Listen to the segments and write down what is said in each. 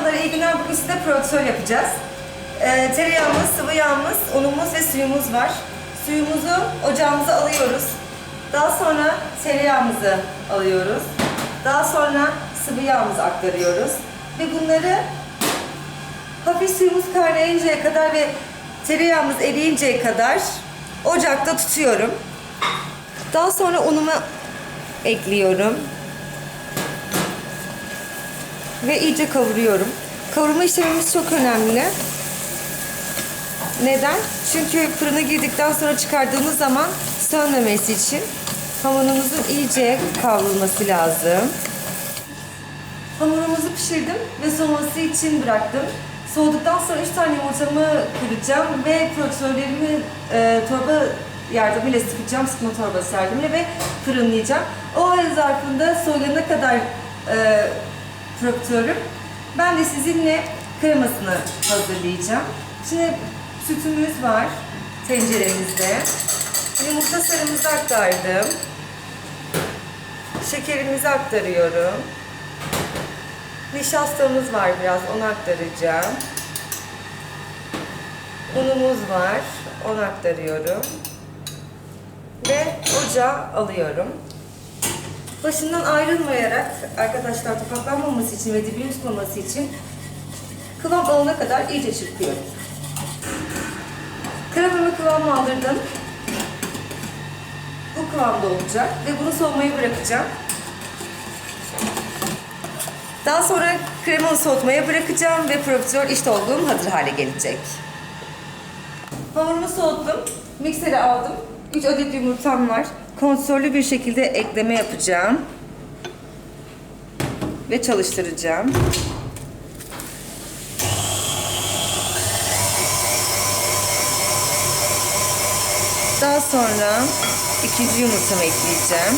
Merhabalar, iyi günler. Bugün size prodüksiyon yapacağız. Ee, tereyağımız, sıvı yağımız, unumuz ve suyumuz var. Suyumuzu ocağımıza alıyoruz. Daha sonra tereyağımızı alıyoruz. Daha sonra sıvı yağımızı aktarıyoruz. Ve bunları hafif suyumuz kaynayıncaya kadar ve tereyağımız eriyinceye kadar ocakta tutuyorum. Daha sonra unumu ekliyorum. Ve iyice kavuruyorum. Kavurma işlemimiz çok önemli. Neden? Çünkü fırına girdikten sonra çıkardığımız zaman sönmemesi için hamurumuzun iyice kavrulması lazım. Hamurumuzu pişirdim ve soğuması için bıraktım. Soğuduktan sonra 3 tane yumurtamı kıracağım ve profiterollerimi e, torba yardımıyla sıkacağım, sıkma torbası yardımıyla ve fırınlayacağım. O ay zarfında soğuyana kadar e, profiterolüm. Ben de sizinle kremasını hazırlayacağım. Şimdi sütümüz var tenceremizde. Yumurta sarımızı aktardım. Şekerimizi aktarıyorum. Nişastamız var biraz, onu aktaracağım. Unumuz var, onu aktarıyorum. Ve ocağa alıyorum. Başından ayrılmayarak arkadaşlar topaklanmaması için ve dibini tutmaması için kıvam alana kadar iyice çırpıyorum. Kremamı kıvam aldırdım. Bu kıvamda olacak ve bunu soğumaya bırakacağım. Daha sonra kremamı soğutmaya bırakacağım ve profiterol iç dolgum hazır hale gelecek. Hamurumu soğuttum. Miksere aldım. 3 adet yumurtam var. Kontrollü bir şekilde ekleme yapacağım. Ve çalıştıracağım. Daha sonra ikinci yumurtamı ekleyeceğim.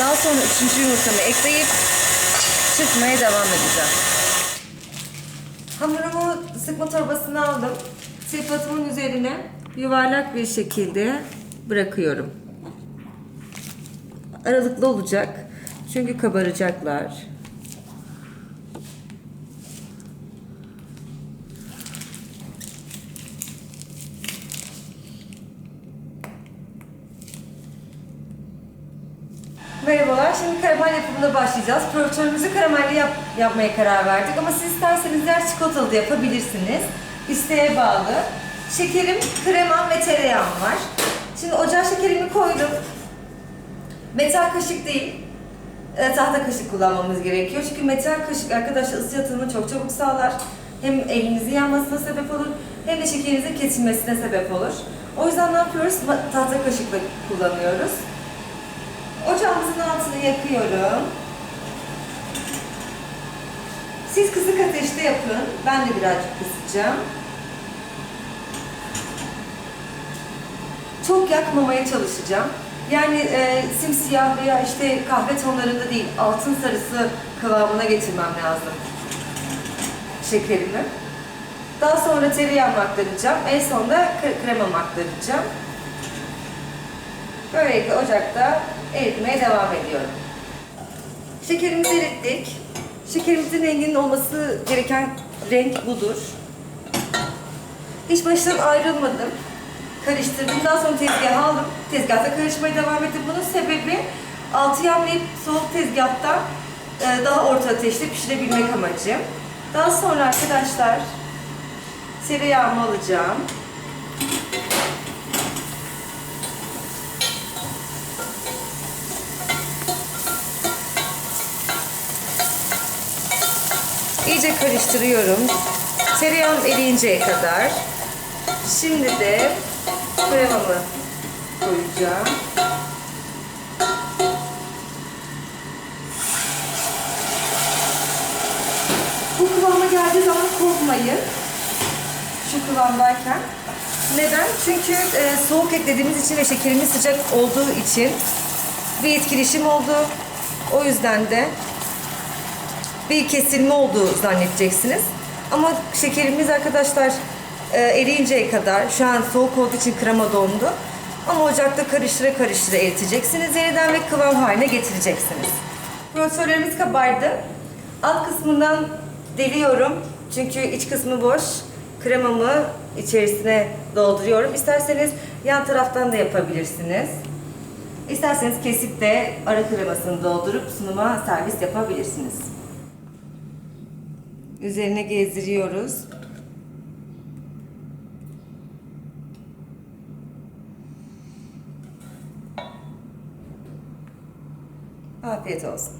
Daha sonra üçüncü yumurtamı ekleyip çırpmaya devam edeceğim. Hamurumu sıkma torbasına aldım. Sirpatımın üzerine yuvarlak bir şekilde bırakıyorum. Aralıklı olacak. Çünkü kabaracaklar. Merhabalar, şimdi karamel yapımına başlayacağız. Profiterolümüzü karamelli yap yapmaya karar verdik ama siz isterseniz diğer çikolatalı da yapabilirsiniz. İsteğe bağlı. Şekerim, kremam ve tereyağım var. Şimdi ocağa şekerimi koydum. Metal kaşık değil, e, tahta kaşık kullanmamız gerekiyor. Çünkü metal kaşık arkadaşlar ısı yatırımını çok çabuk sağlar. Hem elinizin yanmasına sebep olur, hem de şekerinizin kesilmesine sebep olur. O yüzden ne yapıyoruz? Tahta kaşıkla kullanıyoruz. Yakıyorum. Siz kısık ateşte yapın. Ben de birazcık kısacağım. Çok yakmamaya çalışacağım. Yani e, simsiyah veya işte kahve tonlarında değil, altın sarısı kıvamına getirmem lazım şekerimi. Daha sonra tereyağımı aktaracağım. En son da kre- kremamı aktaracağım. Böylelikle ocakta eritmeye devam ediyorum. Şekerimizi erittik. Şekerimizin renginin olması gereken renk budur. Hiç baştan ayrılmadım. Karıştırdım. Daha sonra tezgaha aldım. Tezgahta karışmaya devam ettim. Bunun sebebi altı yanmayıp soğuk tezgahta e, daha orta ateşte pişirebilmek amacı. Daha sonra arkadaşlar tereyağımı alacağım. İyice karıştırıyorum. Tereyağım eriyinceye kadar. Şimdi de kremamı koyacağım. Bu kıvama geldiği zaman korkmayın. Şu kıvamdayken. Neden? Çünkü e, soğuk eklediğimiz için ve şekerimiz sıcak olduğu için bir etkileşim oldu. O yüzden de bir kesilme olduğu zannedeceksiniz. Ama şekerimiz arkadaşlar e, eriyinceye kadar şu an soğuk olduğu için krema dondu. Ama ocakta karıştıra karıştıra eriteceksiniz yeniden ve kıvam haline getireceksiniz. Profiterollerimiz kabardı. Alt kısmından deliyorum. Çünkü iç kısmı boş. Kremamı içerisine dolduruyorum. İsterseniz yan taraftan da yapabilirsiniz. İsterseniz kesip de ara kremasını doldurup sunuma servis yapabilirsiniz. Üzerine gezdiriyoruz. Afiyet olsun.